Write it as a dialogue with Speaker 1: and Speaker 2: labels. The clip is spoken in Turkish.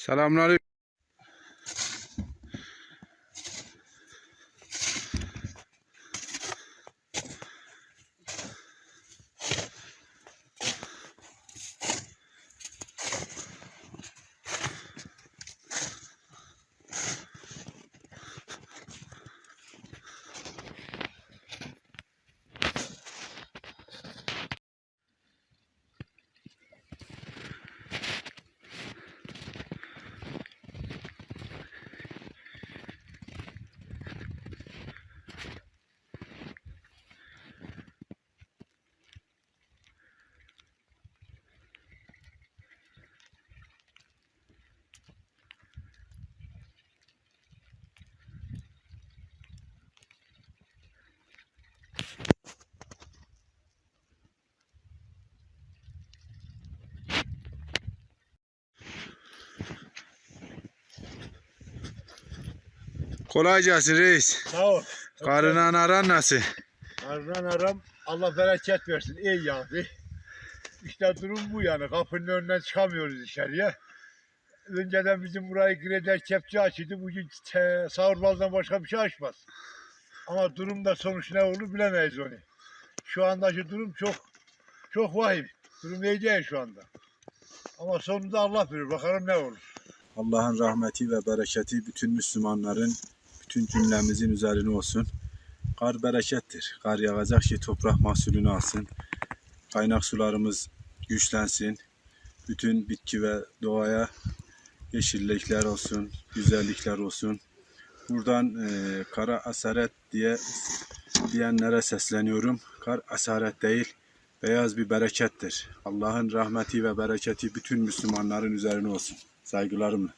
Speaker 1: সালাম আলাইকুম Kolay gelsin reis.
Speaker 2: Sağ ol.
Speaker 1: Karınan aran nasıl?
Speaker 2: Arılan aram Allah bereket versin. İyi yağdı. İşte durum bu yani. Kapının önünden çıkamıyoruz dışarıya. Önceden bizim burayı greder kepçe açıydı. Bugün te, sağırbazdan başka bir şey açmaz. Ama durumda sonuç ne olur bilemeyiz onu. Şu andaki durum çok çok vahim. Durum iyi değil şu anda. Ama sonunda Allah bilir. Bakalım ne olur.
Speaker 3: Allah'ın rahmeti ve bereketi bütün Müslümanların, bütün cümlemizin üzerine olsun. Kar berekettir. Kar yağacak ki toprak mahsulünü alsın. Kaynak sularımız güçlensin. Bütün bitki ve doğaya yeşillikler olsun, güzellikler olsun. Buradan e, kara asaret diye diyenlere sesleniyorum. Kar asaret değil, beyaz bir berekettir. Allah'ın rahmeti ve bereketi bütün Müslümanların üzerine olsun. Saygılarımla.